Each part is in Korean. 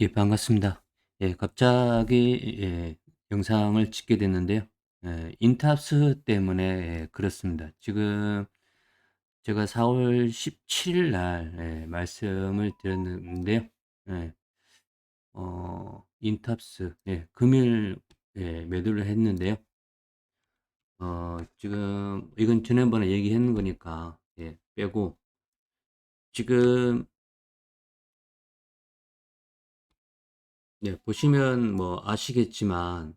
예 반갑습니다. 예 갑자기 예 영상을 찍게 됐는데요. 예 인탑스 때문에 예 그렇습니다. 지금 제가 4월 17일 날 예 말씀을 드렸는데요. 예 어 인탑스 예 금일 예 매도를 했는데요. 어 지금 이건 지난번에 얘기했는 거니까 예 빼고 지금 예 보시면 뭐 아시겠지만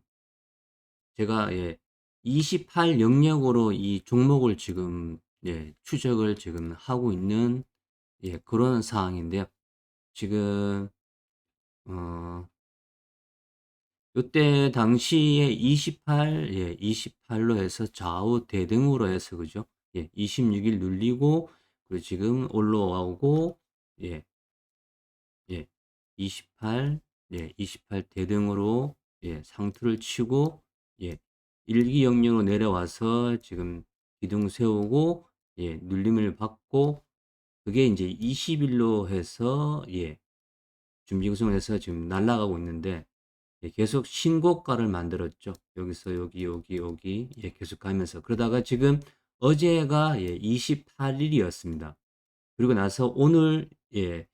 제가 예 28 영역으로 이 종목을 지금 예 추적을 지금 하고 있는 예 그런 상황인데요. 지금 어 요때 당시에 28 예 28로 해서 좌우 대등으로 해서 그죠? 예 26일 눌리고 그리고 지금 올라오고 예 예 28 예 28 대 등으로 예 상투를 치고 예 일기 영역으로 내려와서 지금 기둥 세우고 예 눌림을 받고 그게 인제 20 일로 해서 예 준비 구성을 해서 지금 날아가고 있는데 예 계속 신고가를 만들었죠. 여기서 여기, 여기, 여기 예 계속 가면서 그러다가 지금 어제가 예 28 일이었습니다. 그리고 나서 오늘 예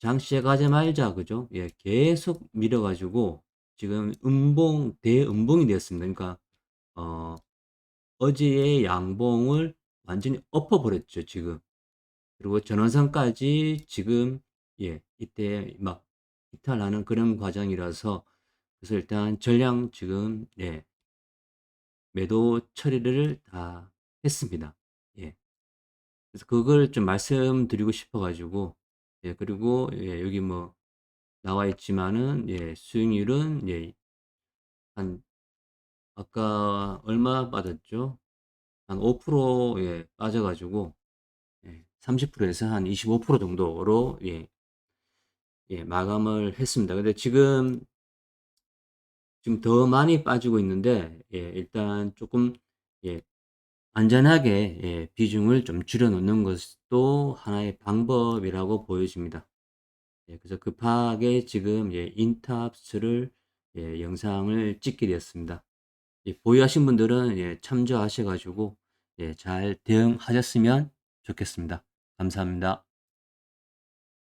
장 시작하자마자 그죠? 예 계속 밀어 가지고 지금 음봉 대음봉이 되었습니다. 그러니까 어 어제의 양봉을 완전히 엎어 버렸죠 지금. 그리고 전원선까지 지금 예 이때 막 이탈하는 그런 과정이라서 그래서 일단 전량 지금 예 매도 처리를 다 했습니다. 예. 그래서 그걸 좀 말씀드리고 싶어 가지고 예 그리고 예 여기 뭐 나와 있지만은 예 수익률은 예 한 아까 얼마 빠졌죠? 한 5%예 빠져 가지고 예 30% 에서 한 25% 정도로 예 예 마감을 했습니다. 근데 지금 지금 더 많이 빠지고 있는데 예 일단 쪼끔 예 안전하게 예 비중을 좀 줄여 놓는 것도 하나의 방법이라고 보여집니다. 예 그래서 급하게 지금 예 인탑스를 예 영상을 찍게 되었습니다. 예 보유하신 분들은 예 참조하셔 가지고 예 잘 대응하셨으면 좋겠습니다. 감사합니다.